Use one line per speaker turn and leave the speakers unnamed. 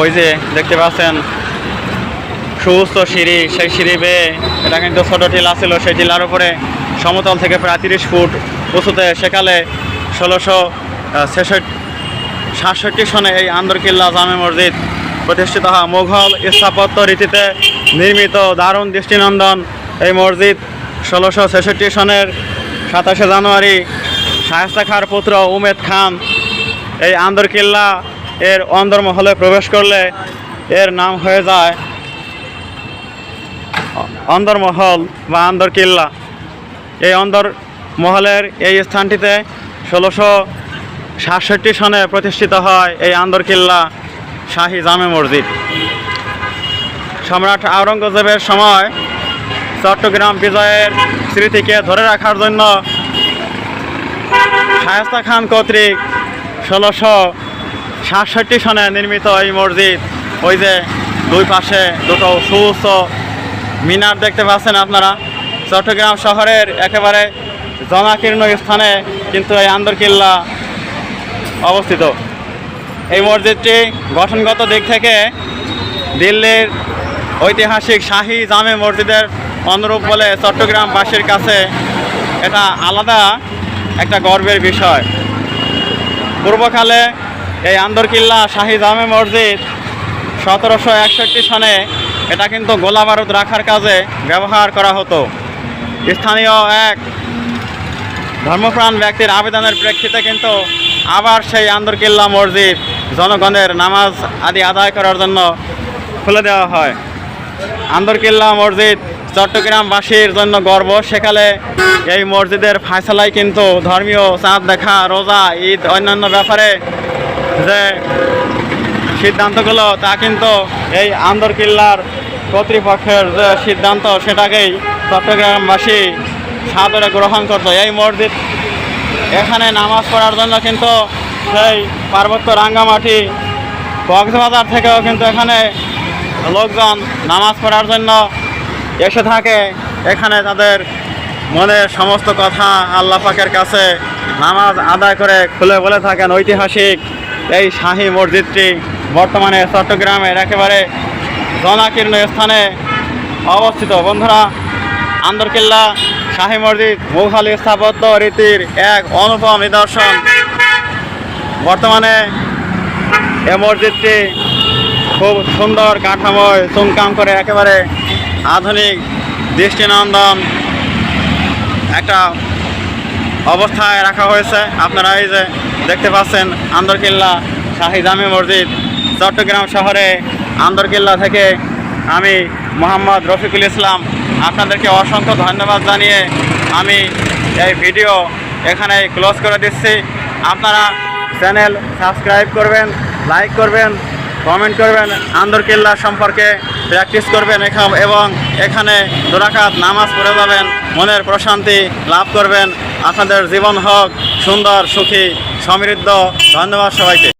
ওই যে দেখতে পাচ্ছেন, সুস্থ সিঁড়ি, সেই সিঁড়ি বেয়ে এটা কিন্তু ছোটো টিলা ছিল, সেই টিলার উপরে সমতল থেকে প্রায় তিরিশ ফুট উঁচুতে সেকালে ষোলোশো ছেষট্টি, সাতষট্টি সনে এই আন্দরকিল্লা জামে মসজিদ প্রতিষ্ঠিত হয়। মুঘল স্থাপত্য রীতিতে নির্মিত দারুণ দৃষ্টিনন্দন এই মসজিদ ষোলোশো ছেষট্টি সনের সাতাশে জানুয়ারি শায়স্তা খার পুত্র উমেদ খান এই আন্দরকিল্লা এর অন্দরমহলে প্রবেশ করলে এর নাম হয়ে যায় অন্দরমহল বা আন্দরকিল্লা। এই অন্দর মহলের এই স্থানটিতে ষোলোশো সাতষট্টি সনে প্রতিষ্ঠিত হয় এই আন্দরকিল্লা শাহী জামে মসজিদ। সম্রাট আওরঙ্গজেবের সময় চট্টগ্রাম বিজয়ের স্মৃতিকে ধরে রাখার জন্য শায়স্তা খান কর্তৃক ষোলোশো সাতষট্টি সনে নির্মিত এই মসজিদ। ওই যে দুই পাশে দুটো সুউচ্চ মিনার দেখতে পাচ্ছেন আপনারা। চট্টগ্রাম শহরের একেবারে জনাকীর্ণ স্থানে কিন্তু এই আন্দরকিল্লা অবস্থিত। এই মসজিদটি গঠনগত দিক থেকে দিল্লির ঐতিহাসিক শাহী জামে মসজিদের অনুরূপ বলে চট্টগ্রামবাসীর কাছে এটা আলাদা একটা গর্বের বিষয়। পূর্বকালে এই আন্দরকিল্লা শাহী জামে মসজিদ সতেরোশো একষট্টি সনে এটা কিন্তু গোলা বারুদ রাখার কাজে ব্যবহার করা হতো। স্থানীয় এক ধর্মপ্রাণ ব্যক্তির আবেদনের প্রেক্ষিতে কিন্তু আবার সেই আন্দরকিল্লা মসজিদ জনগণের নামাজ আদি আদায় করার জন্য খুলে দেওয়া হয়। আন্দরকিল্লা মসজিদ চট্টগ্রামবাসীর জন্য গর্ব। সেকালে এই মসজিদের ফায়সালাই কিন্তু ধর্মীয় চাঁদ দেখা, রোজা, ঈদ অন্যান্য ব্যাপারে যে সিদ্ধান্তগুলো তা কিন্তু এই আন্দরকিল্লার কর্তৃপক্ষের যে সিদ্ধান্ত, সেটাকেই চট্টগ্রামবাসী সাদরে গ্রহণ করতো এই মসজিদ এখানে নামাজ পড়ার জন্য কিন্তু সেই পার্বত্য রাঙ্গামাটি, কক্সবাজার থেকেও কিন্তু এখানে লোকজন নামাজ পড়ার জন্য এসে থাকে। এখানে তাদের মনের সমস্ত কথা আল্লাহ পাকের কাছে নামাজ আদায় করে খুলে বলে থাকেন ঐতিহাসিক এই শাহী মসজিদটি বর্তমানে চট্টগ্রামের একেবারে জনাকীর্ণ স্থানে অবস্থিত। বন্ধুরা, আন্দরকিল্লা শাহী মসজিদ মুঘল স্থাপত্য রীতির এক অনুপম নিদর্শন। বর্তমানে এ মসজিদটি খুব সুন্দর কাঠামোয় চুমকাম করে একেবারে আধুনিক দৃষ্টিনন্দন, একটা অবস্থায় রাখা হয়েছে। আপনারা এই যে দেখতে পাচ্ছেন আন্দরকিল্লা শাহী জামি মসজিদ। চট্টগ্রাম শহরে আন্দরকিল্লা থেকে আমি মোহাম্মদ রফিকুল ইসলাম। আপনাদেরকে অসংখ্য ধন্যবাদ জানিয়ে আমি এই ভিডিও এখানে ক্লোজ করে দিচ্ছি। আপনারা চ্যানেল সাবস্ক্রাইব করবেন, লাইক করবেন, কমেন্ট করবেন, আন্দরকিল্লা সম্পর্কে প্র্যাকটিস করবেন এবং এখানে দুরাকাত নামাজ পড়ে যাবেন, মনের প্রশান্তি লাভ করবেন। আপনাদের জীবন হোক সুন্দর সুখী সমৃদ্ধ। ধন্যবাদ সবাইকে।